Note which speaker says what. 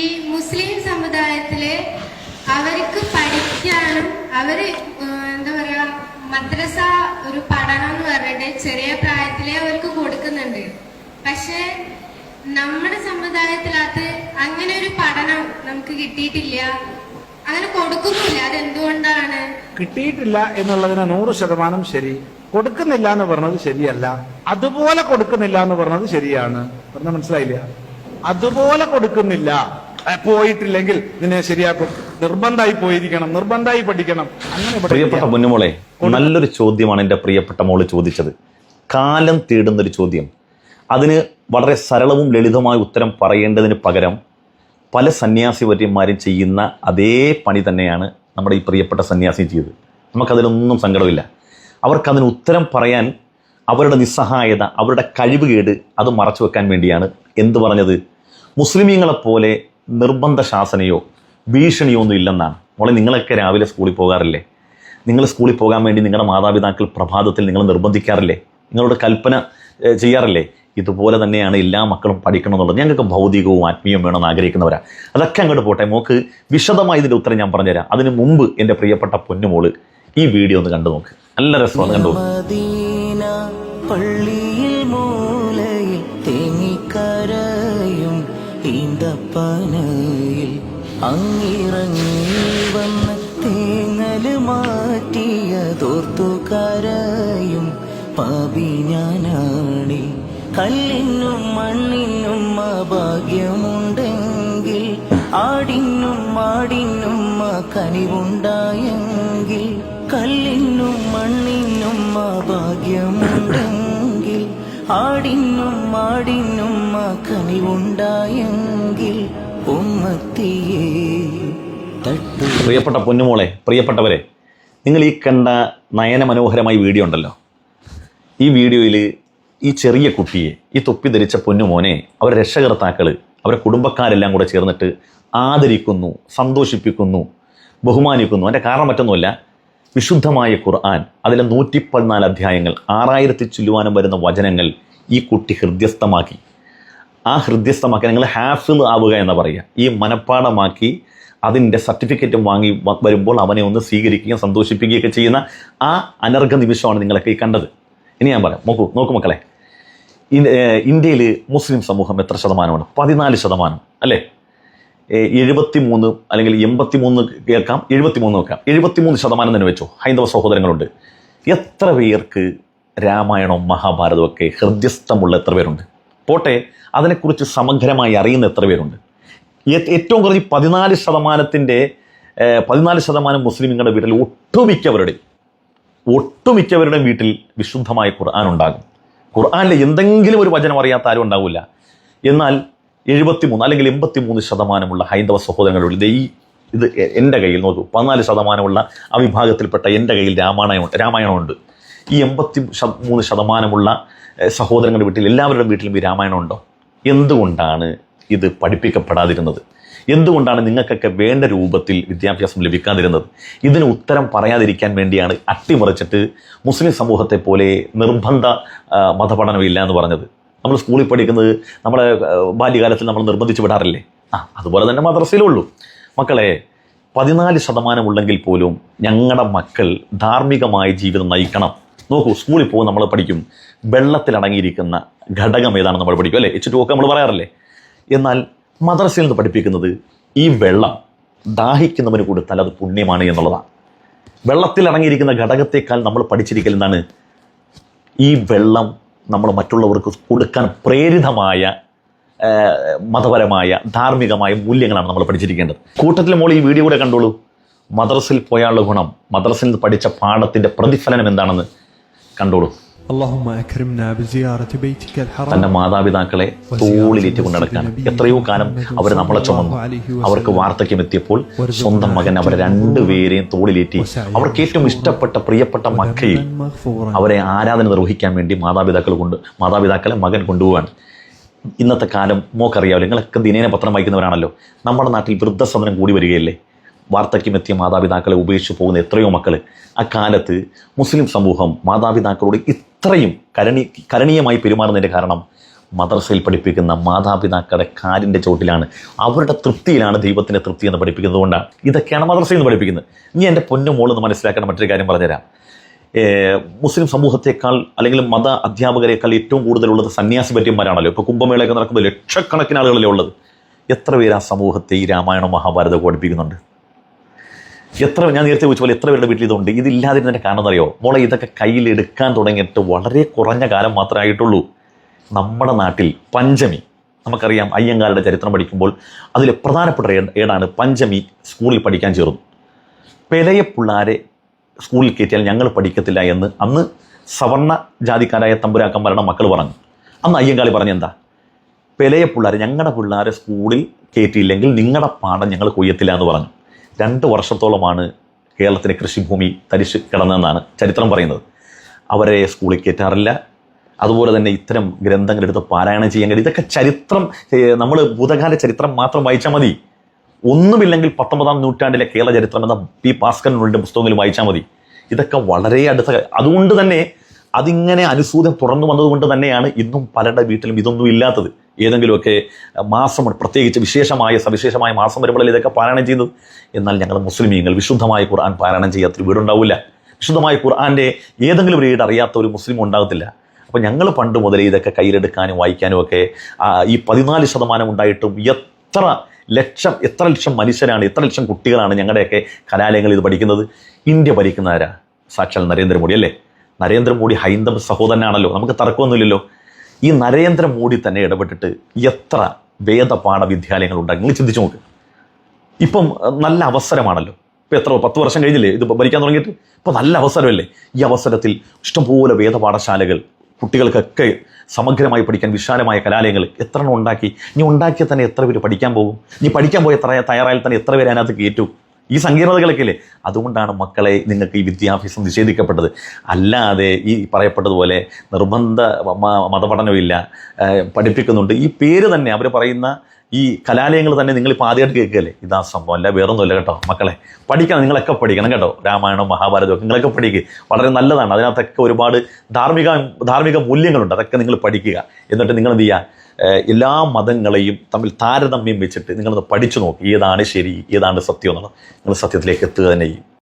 Speaker 1: ഈ മുസ്ലിം സമുദായത്തിലെ അവർക്ക് പഠിക്കാനും അവർ എന്താ പറയാ മദ്രസ ഒരു പഠനം എന്ന് പറഞ്ഞിട്ട് ചെറിയ പ്രായത്തിലേ അവർക്ക് കൊടുക്കുന്നുണ്ട്. പക്ഷെ നമ്മുടെ സമുദായത്തിനകത്ത് അങ്ങനെ ഒരു പഠനം നമുക്ക് കിട്ടിയിട്ടില്ല. അങ്ങനെ കൊടുക്കുന്നില്ല അതെന്തുകൊണ്ടാണ്?
Speaker 2: കിട്ടിയിട്ടില്ല എന്നുള്ളതിന് നൂറ് ശതമാനം ശരി. കൊടുക്കുന്നില്ല എന്ന് പറഞ്ഞത് ശരിയല്ല. അതുപോലെ കൊടുക്കുന്നില്ല എന്ന് പറഞ്ഞത് ശരിയാണ്. പറഞ്ഞ മനസ്സിലായില്ല? അതുപോലെ കൊടുക്കുന്നില്ല. പോയിട്ടില്ലെങ്കിൽ നിന്നെ ശരിയാക്കും. നിർബന്ധമായി പോയിരിക്കണം നിർബന്ധമായി പഠിക്കണം. അങ്ങനെ
Speaker 3: പ്രിയപ്പെട്ട
Speaker 2: മുന്നുമോളെ
Speaker 3: പൊന്നുമോളെ നല്ലൊരു ചോദ്യമാണ് എന്റെ പ്രിയപ്പെട്ട മോൾ ചോദിച്ചത്. കാലം തേടുന്നൊരു ചോദ്യം. അതിന് വളരെ സരളവും ലളിതമായ ഉത്തരം പറയേണ്ടതിന് പകരം പല സന്യാസി വര്യന്മാരും ചെയ്യുന്ന അതേ പണി തന്നെയാണ് നമ്മുടെ ഈ പ്രിയപ്പെട്ട സന്യാസി ചെയ്തത്. നമുക്കതിലൊന്നും സങ്കടമില്ല. അവർക്കതിന് ഉത്തരം പറയാൻ അവരുടെ നിസ്സഹായത അവരുടെ കഴിവുകേട് അത് മറച്ചു വെക്കാൻ വേണ്ടിയാണ്. എന്ത് പറഞ്ഞത്? മുസ്ലിമീങ്ങളെപ്പോലെ നിർബന്ധ ശാസനയോ ഭീഷണിയോ ഒന്നും ഇല്ലെന്നാണ്. മോളെ നിങ്ങളൊക്കെ രാവിലെ സ്കൂളിൽ പോകാറില്ലേ? നിങ്ങൾ സ്കൂളിൽ പോകാൻ വേണ്ടി നിങ്ങളുടെ മാതാപിതാക്കൾ പ്രഭാതത്തിൽ നിങ്ങൾ നിർബന്ധിക്കാറില്ലേ? നിങ്ങളുടെ കൽപ്പന ചെയ്യാറില്ലേ? ഇതുപോലെ തന്നെയാണ് എല്ലാ മക്കളും പഠിക്കണം എന്നുള്ളത് ഞങ്ങൾക്ക് ഭൗതികവും ആത്മീയവും വേണമെന്ന് ആഗ്രഹിക്കുന്നവരാ. അതൊക്കെ അങ്ങോട്ട് പോട്ടെ. മോക്ക് വിശദമായി ഇതിന്റെ ഉത്തരം ഞാൻ പറഞ്ഞുതരാം. അതിന് മുമ്പ് എന്റെ പ്രിയപ്പെട്ട പൊന്നുമോൾ ഈ വീഡിയോ ഒന്ന് കണ്ടു നോക്ക് നല്ല രസമാണ് കണ്ടു. നോക്ക്.
Speaker 4: അങ്ങിറങ്ങി വന്ന് തേങ്ങൽ മാറ്റിയതോർത്തു കരയും പാപി ഞാനാണി. കല്ലിനും മണ്ണിനും ഭാഗ്യമുണ്ടെങ്കിൽ ആടിനും മാടിനും കനിവുണ്ടായെങ്കിൽ കല്ലിനും മണ്ണിനും ഭാഗ്യമുണ്ടെങ്കിൽ ആടിനും മാടിനും കനിവുണ്ടായെങ്കിൽ
Speaker 3: പ്രിയപ്പെട്ട പൊന്നുമോളെ പ്രിയപ്പെട്ടവരെ നിങ്ങൾ ഈ കണ്ട നയനമനോഹരമായ വീഡിയോ ഉണ്ടല്ലോ. ഈ വീഡിയോയിൽ ഈ ചെറിയ കുട്ടിയെ ഈ തൊപ്പി ധരിച്ച പൊന്നുമോനെ അവരെ രക്ഷകർത്താക്കൾ അവരെ കുടുംബക്കാരെല്ലാം കൂടെ ചേർന്നിട്ട് ആദരിക്കുന്നു സന്തോഷിപ്പിക്കുന്നു ബഹുമാനിക്കുന്നു. അതിന്റെ കാരണം മറ്റൊന്നുമല്ല വിശുദ്ധമായ ഖുർആൻ അതിലെ നൂറ്റി പതിനാല് അധ്യായങ്ങൾ ആറായിരത്തി ചുല്ലുവാനം വരുന്ന വചനങ്ങൾ ഈ കുട്ടി ഹൃദ്യസ്ഥമാക്കി. ആ ഹൃദ്യസ്ഥമാക്കി നിങ്ങൾ ഹാഫിൽ ആവുക എന്ന് പറയുക. ഈ മനഃപ്പാടമാക്കി അതിന്റെ സർട്ടിഫിക്കറ്റും വാങ്ങി വരുമ്പോൾ അവനെ ഒന്ന് സ്വീകരിക്കുകയും സന്തോഷിപ്പിക്കുകയൊക്കെ ചെയ്യുന്ന ആ അനർഘ നിമിഷമാണ് നിങ്ങളൊക്കെ ഈ കണ്ടത്. ഇനി ഞാൻ പറയാം. നോക്കൂ നോക്കൂ മക്കളെ. ഇന്ത്യയിൽ മുസ്ലിം സമൂഹം എത്ര ശതമാനമാണ്? പതിനാല് ശതമാനം അല്ലേ? എഴുപത്തി മൂന്ന് അല്ലെങ്കിൽ എൺപത്തി മൂന്ന് കേൾക്കാം. എഴുപത്തി മൂന്ന് വെക്കാം എഴുപത്തി മൂന്ന് ശതമാനം തന്നെ വെച്ചോ. ഹൈന്ദവ സഹോദരങ്ങളുണ്ട്. എത്ര പേർക്ക് രാമായണവും മഹാഭാരതവും ഒക്കെ ഹൃദ്യസ്ഥമുള്ള എത്ര പേരുണ്ട്? പോട്ടെ അതിനെക്കുറിച്ച് സമഗ്രമായി അറിയുന്ന എത്ര പേരുണ്ട്? ഏറ്റവും കുറഞ്ഞ് പതിനാല് ശതമാനത്തിന്റെ പതിനാല് ശതമാനം മുസ്ലിമുകളുടെ വീട്ടിൽ ഒട്ടുമിക്കവരുടെ ഒട്ടുമിക്കവരുടെ വീട്ടിൽ വിശുദ്ധമായ ഖുർആൻ ഉണ്ടാകും. ഖുർആാനിലെ എന്തെങ്കിലും ഒരു വചനം അറിയാത്ത ആരും ഉണ്ടാവില്ല. എന്നാൽ എഴുപത്തിമൂന്ന് അല്ലെങ്കിൽ എൺപത്തിമൂന്ന് ശതമാനമുള്ള ഹൈന്ദവ സഹോദരങ്ങളുടെ ഈ ഇത് എന്റെ കയ്യിൽ നോക്കൂ പതിനാല് ശതമാനമുള്ള ആ വിഭാഗത്തിൽപ്പെട്ട എന്റെ കയ്യിൽ രാമായണം രാമായണമുണ്ട്. ഈ എൺപത്തി മൂന്ന് ശതമാനമുള്ള സഹോദരങ്ങളുടെ വീട്ടിൽ എല്ലാവരുടെ വീട്ടിലും ഈ രാമായണം ഉണ്ടോ? എന്തുകൊണ്ടാണ് ഇത് പഠിപ്പിക്കപ്പെടാതിരുന്നത്? എന്തുകൊണ്ടാണ് നിങ്ങൾക്കൊക്കെ വേണ്ട രൂപത്തിൽ വിദ്യാഭ്യാസം ലഭിക്കാതിരുന്നത്? ഇതിന് ഉത്തരം പറയാതിരിക്കാൻ വേണ്ടിയാണ് അട്ടിമറിച്ചിട്ട് മുസ്ലിം സമൂഹത്തെ പോലെ നിർബന്ധ മതപഠനമില്ല എന്ന് പറഞ്ഞത്. നമ്മൾ സ്കൂളിൽ പഠിക്കുന്നത് നമ്മുടെ ബാല്യകാലത്തിൽ നമ്മൾ നിർബന്ധിച്ച് വിടാറില്ലേ? ആ അതുപോലെ തന്നെ മദ്രസയിലുള്ളൂ. മക്കളെ പതിനാല് ശതമാനം ഉള്ളെങ്കിൽ പോലും ഞങ്ങളുടെ മക്കൾ ധാർമ്മികമായ ജീവിതം നയിക്കണം. നോക്കൂ സ്കൂളിൽ പോകും നമ്മൾ പഠിക്കും. വെള്ളത്തിലടങ്ങിയിരിക്കുന്ന ഘടകം ഏതാണെന്ന് നമ്മൾ പഠിക്കും അല്ലേ? എച്ച് ടു ഒക്കെ നമ്മൾ പറയാറില്ലേ? എന്നാൽ മദ്രസയിൽ നിന്ന് പഠിപ്പിക്കുന്നത് ഈ വെള്ളം ദാഹിക്കുന്നവന് കൊടുത്താൽ അത് പുണ്യമാണ് എന്നുള്ളതാണ്. വെള്ളത്തിൽ ഘടകത്തേക്കാൾ നമ്മൾ പഠിച്ചിരിക്കൽ എന്താണ്? ഈ വെള്ളം നമ്മൾ മറ്റുള്ളവർക്ക് കൊടുക്കാൻ പ്രേരിതമായ മതപരമായ ധാർമ്മികമായ മൂല്യങ്ങളാണ് നമ്മൾ പഠിച്ചിരിക്കേണ്ടത്. കൂട്ടത്തിൽ മോൾ ഈ വീഡിയോ കൂടെ കണ്ടോളൂ. മദ്രസിൽ പോയാലുള്ള ഗുണം മദ്രസിൽ നിന്ന് പഠിച്ച പാഠത്തിന്റെ പ്രതിഫലനം എന്താണെന്ന് കണ്ടോളൂ. തന്റെ മാതാപിതാക്കളെ തോളിലേറ്റ് കൊണ്ടടക്കാൻ എത്രയോ കാലം അവർ നമ്മളെ ചുമന്നു. അവർക്ക് വാർദ്ധക്യം എത്തിയപ്പോൾ സ്വന്തം മകൻ അവരെ രണ്ടുപേരെയും തോളിലേറ്റി. അവർക്ക് ഏറ്റവും ഇഷ്ടപ്പെട്ട പ്രിയപ്പെട്ട മക്കയിൽ അവരെ ആരാധന നിർവഹിക്കാൻ വേണ്ടി മാതാപിതാക്കൾ കൊണ്ട് മാതാപിതാക്കളെ മകൻ കൊണ്ടുപോവാണ്. ഇന്നത്തെ കാലം മോക്കറിയാവില്ല. നിങ്ങളൊക്കെ ദിനേന പത്രം വായിക്കുന്നവരാണല്ലോ. നമ്മുടെ നാട്ടിൽ വൃദ്ധസദനം കൂടി വരികയല്ലേ? വാർദ്ധക്യമെത്തിയ മാതാപിതാക്കളെ ഉപേക്ഷിച്ച് പോകുന്ന എത്രയോ മക്കൾ അക്കാലത്ത് മുസ്ലിം സമൂഹം മാതാപിതാക്കളോട് ഇത്രയും കരണി കരണീയമായി പെരുമാറുന്നതിന്റെ കാരണം മദ്രസയിൽ പഠിപ്പിക്കുന്ന മാതാപിതാക്കളുടെ കാലിന്റെ ചോട്ടിലാണ് അവരുടെ തൃപ്തിയിലാണ് ദൈവത്തിന്റെ തൃപ്തി എന്ന് പഠിപ്പിക്കുന്നത് കൊണ്ടാണ്. ഇതൊക്കെയാണ് മദ്രസയിൽ നിന്ന് പഠിപ്പിക്കുന്നത്. ഇനി എന്റെ പൊന്നു മോളെന്ന് മനസ്സിലാക്കാൻ മറ്റൊരു കാര്യം പറഞ്ഞുതരാം. മുസ്ലിം സമൂഹത്തെക്കാൾ അല്ലെങ്കിൽ മത അധ്യാപകരെക്കാൾ ഏറ്റവും കൂടുതലുള്ളത് സന്യാസി പറ്റിയന്മാരാണല്ലോ. ഇപ്പോൾ കുംഭമേളയൊക്കെ നടക്കുമ്പോൾ ലക്ഷക്കണക്കിന് ആളുകളല്ലേ ഉള്ളത്. എത്ര പേര് ആ സമൂഹത്തെ ഈ രാമായണം മഹാഭാരതമൊക്കെ പഠിപ്പിക്കുന്നുണ്ട്? എത്ര ഞാൻ നേരത്തെ ചോദിച്ച പോലെ എത്ര പേരുടെ വീട്ടിൽ ഇതുണ്ട്? ഇതില്ലാതിരുന്നതിന്റെ കാരണം അറിയോ മോളെ ഇതൊക്കെ കയ്യിൽ എടുക്കാൻ തുടങ്ങിയിട്ട് വളരെ കുറഞ്ഞ കാലം മാത്രമേ ആയിട്ടുള്ളൂ. നമ്മുടെ നാട്ടിൽ പഞ്ചമി. നമുക്കറിയാം അയ്യങ്കാരുടെ ചരിത്രം പഠിക്കുമ്പോൾ അതിൽ പ്രധാനപ്പെട്ട ഏടാണ് പഞ്ചമി സ്കൂളിൽ പഠിക്കാൻ ചേർന്നു. പെലയ പിള്ളാരെ സ്കൂളിൽ കയറ്റിയാൽ ഞങ്ങൾ പഠിക്കത്തില്ല എന്ന് അന്ന് സവർണ ജാതിക്കാരായ തമ്പുരാക്കന്മാരുടെ മക്കൾ പറഞ്ഞു. അന്ന് അയ്യങ്കാളി പറഞ്ഞു എന്താ? പെലയ പിള്ളേർ ഞങ്ങളുടെ പിള്ളേരെ സ്കൂളിൽ കയറ്റിയില്ലെങ്കിൽ നിങ്ങളുടെ പാഠം ഞങ്ങൾ കൊയ്യത്തില്ല എന്ന് പറഞ്ഞു. രണ്ട് വർഷത്തോളമാണ് കേരളത്തിന്റെ കൃഷിഭൂമി തരിശ് കിടന്നതെന്നാണ് ചരിത്രം പറയുന്നത്. അവരെ സ്കൂളിൽ കയറ്റാറില്ല. അതുപോലെ തന്നെ ഇത്തരം ഗ്രന്ഥങ്ങൾ എടുത്ത് പാരായണം ചെയ്യാൻ കഴിയും ഇതൊക്കെ ചരിത്രം നമ്മൾ ഭൂതകാല ചരിത്രം മാത്രം വായിച്ചാൽ മതി. ഒന്നുമില്ലെങ്കിൽ പത്തൊമ്പതാം നൂറ്റാണ്ടിലെ കേരള ചരിത്രം എന്ന പി. ഭാസ്കരനുടെ പുസ്തകങ്ങളിൽ വായിച്ചാൽ മതി. ഇതൊക്കെ വളരെ അടുത്ത അതുകൊണ്ട് തന്നെ അതിങ്ങനെ അനുസൂതം തുടർന്നു വന്നതുകൊണ്ട് തന്നെയാണ് ഇന്നും പലരുടെ വീട്ടിലും ഇതൊന്നും ഇല്ലാത്തത്. ഏതെങ്കിലുമൊക്കെ മാസം പ്രത്യേകിച്ച് വിശേഷമായ സവിശേഷമായ മാസം വരുമ്പോഴല്ലേ ഇതൊക്കെ പാരായണം ചെയ്യുന്നത്? എന്നാൽ ഞങ്ങൾ മുസ്ലിമീങ്ങൾ വിശുദ്ധമായ ഖുർആൻ പാരായണം ചെയ്യാത്തൊരു വീടുണ്ടാവില്ല. വിശുദ്ധമായ ഖുർആന്റെ ഏതെങ്കിലും ഒരു വീട് അറിയാത്ത ഒരു മുസ്ലിം ഉണ്ടാകത്തില്ല. അപ്പോൾ ഞങ്ങൾ പണ്ട് മുതലേ ഇതൊക്കെ കയ്യിലെടുക്കാനും വായിക്കാനും ഒക്കെ ഈ പതിനാല് ശതമാനം ഉണ്ടായിട്ടും എത്ര ലക്ഷം എത്ര ലക്ഷം മനുഷ്യരാണ് എത്ര ലക്ഷം കുട്ടികളാണ് ഞങ്ങളുടെയൊക്കെ കലാലയങ്ങളിൽ ഇത് പഠിക്കുന്നത്? ഇന്ത്യ ഭരിക്കുന്നവരാ സാക്ഷാൽ നരേന്ദ്രമോദി അല്ലേ? നരേന്ദ്രമോദി ഹൈന്ദവ സഹോദരനാണല്ലോ. നമുക്ക് തർക്കമൊന്നുമില്ലല്ലോ. ഈ നരേന്ദ്രമോദി തന്നെ ഇടപെട്ടിട്ട് എത്ര വേദപാഠ വിദ്യാലയങ്ങൾ ഉണ്ടാക്കി നിങ്ങൾ ചിന്തിച്ചു നോക്ക്. ഇപ്പം നല്ല അവസരമാണല്ലോ. ഇപ്പം എത്ര പത്ത് വർഷം കഴിഞ്ഞില്ലേ? ഇത് ഭരിക്കാൻ തുടങ്ങിയിട്ട്? ഇപ്പം നല്ല അവസരമല്ലേ? ഈ അവസരത്തിൽ ഇഷ്ടംപോലെ വേദപാഠശാലകൾ കുട്ടികൾക്കൊക്കെ സമഗ്രമായി പഠിക്കാൻ വിശാലമായ കലാലയങ്ങൾ എത്ര എണ്ണം ഉണ്ടാക്കി? നീ ഉണ്ടാക്കിയാൽ തന്നെ എത്ര പേര് പഠിക്കാൻ പോകും? നീ പഠിക്കാൻ പോയ തയ്യാറായാൽ തന്നെ എത്ര പേര് അതിനകത്ത് കയറ്റു? ഈ സങ്കീർണതകളൊക്കെ അതുകൊണ്ടാണ് മക്കളെ നിങ്ങൾക്ക് ഈ വിദ്യാഭ്യാസം നിഷേധിക്കപ്പെട്ടത്. അല്ലാതെ ഈ പറയപ്പെട്ടതുപോലെ നിർബന്ധ മതപഠനമില്ല പഠിപ്പിക്കുന്നുണ്ട്. ഈ പേര് തന്നെ അവർ പറയുന്ന ഈ കലാലയങ്ങൾ തന്നെ നിങ്ങൾ ഇപ്പോൾ ആദ്യമായിട്ട് കേൾക്കുകയല്ലേ? ഇതാ സംഭവം. അല്ല വേറൊന്നുമില്ല കേട്ടോ. മക്കളെ പഠിക്കണം. നിങ്ങളൊക്കെ പഠിക്കണം കേട്ടോ. രാമായണം മഹാഭാരതം ഒക്കെ നിങ്ങളൊക്കെ പഠിക്കുക വളരെ നല്ലതാണ്. അതിനകത്തൊക്കെ ഒരുപാട് ധാർമ്മിക ധാർമ്മിക മൂല്യങ്ങളുണ്ട്. അതൊക്കെ നിങ്ങൾ പഠിക്കുക. എന്നിട്ട് നിങ്ങൾ എന്ത് ചെയ്യുക എല്ലാ മതങ്ങളെയും തമ്മിൽ താരതമ്യം വെച്ചിട്ട് നിങ്ങളൊന്ന് പഠിച്ചു നോക്കി. ഏതാണ് ശരി? ഏതാണ് സത്യം? എന്നുള്ളത് നിങ്ങൾ സത്യത്തിലേക്ക് എത്തുക തന്നെ ചെയ്യും.